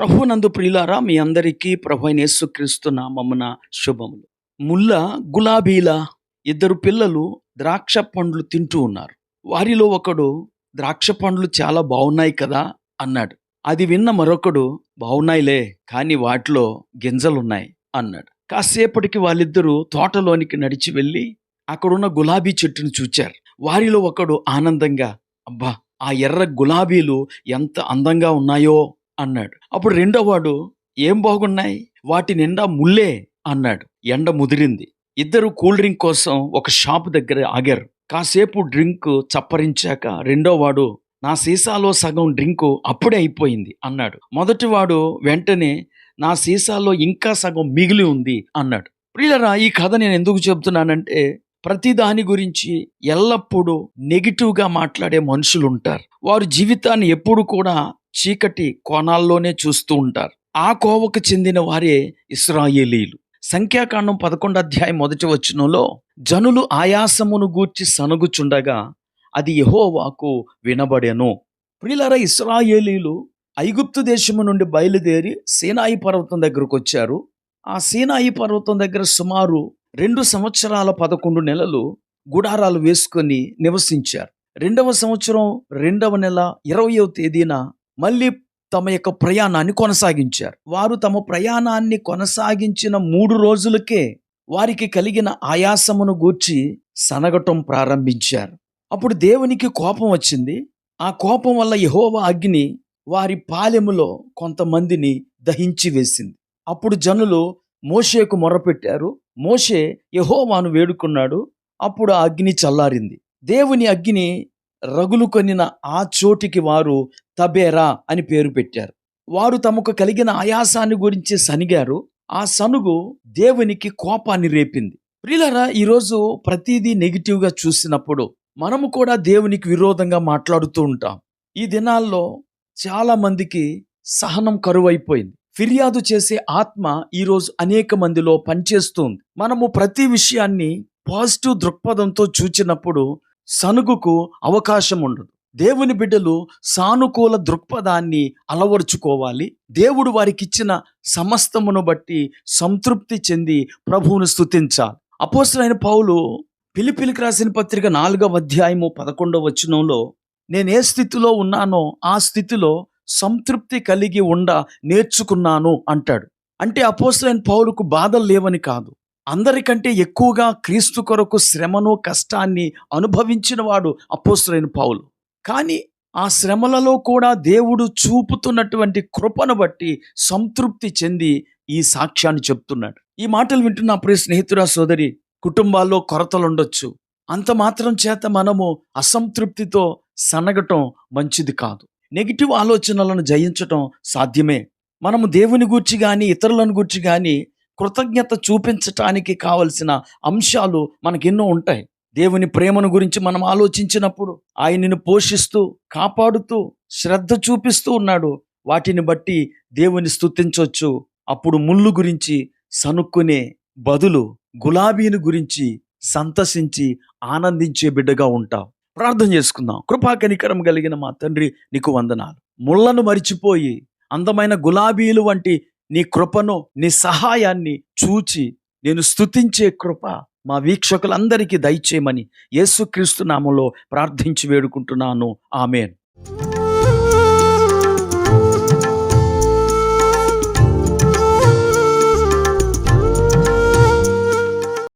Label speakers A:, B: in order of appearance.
A: ప్రభునందు ప్రియులారా మీ అందరికీ ప్రభు అయిన యేసుక్రీస్తు నామమున శుభములు. ముల్ల గులాబీల ఇద్దరు పిల్లలు ద్రాక్ష పండ్లు తింటూ ఉన్నారు. వారిలో ఒకడు ద్రాక్ష పండ్లు చాలా బాగున్నాయి కదా అన్నాడు. అది విన్న మరొకడు బాగున్నాయిలే కానీ వాటిలో గింజలున్నాయి అన్నాడు. కాసేపటికి వాళ్ళిద్దరూ తోటలోనికి నడిచి వెళ్ళి అక్కడున్న గులాబీ చెట్టును చూచారు. వారిలో ఒకడు ఆనందంగా అబ్బా ఆ ఎర్ర గులాబీలు ఎంత అందంగా ఉన్నాయో అన్నాడు. అప్పుడు రెండో వాడు ఏం బాగున్నాయి? వాటి నిండా ముల్లే అన్నాడు. ఎండ ముదిరింది. ఇద్దరు కూల్ డ్రింక్ కోసం ఒక షాప్ దగ్గర ఆగారు. కాసేపు డ్రింక్ చప్పరించాక రెండో వాడు నా సీసాలో సగం డ్రింకు అప్పుడే అయిపోయింది అన్నాడు. మొదటివాడు వెంటనే నా సీసాలో ఇంకా సగం మిగిలి ఉంది అన్నాడు. ప్రియులరా ఈ కథ నేను ఎందుకు చెబుతున్నానంటే ప్రతి దాని గురించి ఎల్లప్పుడూ నెగిటివ్గా మాట్లాడే మనుషులు ఉంటారు వారు జీవితాన్ని ఎప్పుడు కూడా చీకటి కోణాల్లోనే చూస్తూ ఉంటారు. ఆ కోవకు చెందిన వారే ఇస్రాయేలీలు. సంఖ్యాకాండం పదకొండు అధ్యాయం మొదటి వచనంలో జనులు ఆయాసమును గూర్చి సనుగుచుండగా అది యహోవాకు వినబడెను. ప్రిలర ఇస్రాయేలీలు ఐగుప్తు దేశము నుండి బయలుదేరి సీనాయి పర్వతం దగ్గరకు వచ్చారు. ఆ సీనాయి పర్వతం దగ్గర సుమారు రెండు సంవత్సరాల పదకొండు నెలలు గుడారాలు వేసుకొని నివసించారు. రెండవ సంవత్సరం రెండవ నెల ఇరవయో తేదీన మళ్ళీ తమ యొక్క ప్రయాణాన్ని కొనసాగించారు. వారు తమ ప్రయాణాన్ని కొనసాగించిన మూడు రోజులకే వారికి కలిగిన ఆయాసమును గూర్చి సనగటం ప్రారంభించారు. అప్పుడు దేవునికి కోపం వచ్చింది. ఆ కోపం వల్ల యహోవ అగ్ని వారి పాలెములో కొంతమందిని దహించి వేసింది. అప్పుడు జనులు మోషేకు మొరపెట్టారు. మోషే యహోవాను వేడుకున్నాడు. అప్పుడు ఆ అగ్ని చల్లారింది. దేవుని అగ్ని రగులు కొనిన ఆ చోటికి వారు తబేరా అని పేరు పెట్టారు. వారు తమకు కలిగిన ఆయాసాన్ని గురించి సనిగారు. ఆ సనుగు దేవునికి కోపాన్ని రేపింది. ప్రిలరా ఈరోజు ప్రతిదీ నెగిటివ్గా చూసినప్పుడు మనము కూడా దేవునికి విరోధంగా మాట్లాడుతూ ఉంటాం. ఈ దినాల్లో చాలా మందికి సహనం కరువైపోయింది. ఫిర్యాదు చేసే ఆత్మ ఈరోజు అనేక మందిలో పనిచేస్తుంది. మనము ప్రతి విషయాన్ని పాజిటివ్ దృక్పథంతో చూచినప్పుడు సనుగుకు అవకాశం ఉండదు. దేవుని బిడ్డలు సానుకూల దృక్పథాన్ని అలవరుచుకోవాలి. దేవుడు వారికి ఇచ్చిన సమస్తమును బట్టి సంతృప్తి చెంది ప్రభువును స్థుతించాలి అపోసరైన పౌలు పిలిపిలికి రాసిన పత్రిక నాలుగవ అధ్యాయము పదకొండవ వచనంలో నేను ఏ స్థితిలో ఉన్నానో ఆ స్థితిలో సంతృప్తి కలిగి ఉండ నేర్చుకున్నాను అంటాడు. అంటే అపోసరైన పౌలుకు బాధలు లేవని కాదు. అందరికంటే ఎక్కువగా క్రీస్తు కొరకు శ్రమను కష్టాన్ని అనుభవించిన వాడు అపోసరైన పౌలు. కానీ ఆ శ్రమలలో కూడా దేవుడు చూపుతున్నటువంటి కృపను బట్టి సంతృప్తి చెంది ఈ సాక్ష్యాన్ని చెప్తున్నాడు. ఈ మాటలు వింటున్న ప్రియ స్నేహితురా సోదరి కుటుంబాల్లో కొరతలు ఉండొచ్చు అంత మాత్రం చేత మనము అసంతృప్తితో సనగటం మంచిది కాదు. నెగిటివ్ ఆలోచనలను జయించటం సాధ్యమే. మనము దేవుని గూర్చి కానీ ఇతరులను గూర్చి కానీ కృతజ్ఞత చూపించటానికి కావలసిన అంశాలు మనకెన్నో ఉంటాయి. దేవుని ప్రేమను గురించి మనం ఆలోచించినప్పుడు ఆయనను పోషిస్తూ కాపాడుతూ శ్రద్ధ చూపిస్తూ ఉన్నాడు. వాటిని బట్టి దేవుని స్తుతించవచ్చు అప్పుడు ముళ్ళు గురించి సనుక్కునే బదులు గులాబీని గురించి సంతసించి ఆనందించే బిడ్డగా ఉంటావు. ప్రార్థన చేసుకుందాం. కృపా కనికరం కలిగిన మా తండ్రి నీకు వందనాలు. ముళ్ళను మరిచిపోయి అందమైన గులాబీలు వంటి నీ కృపను నీ సహాయాన్ని చూచి నేను స్తుతించే కృప మా వీక్షకులందరికీ దయచేయమని యేసుక్రీస్తు నామంలో ప్రార్థించి వేడుకుంటున్నాను. ఆమెన్.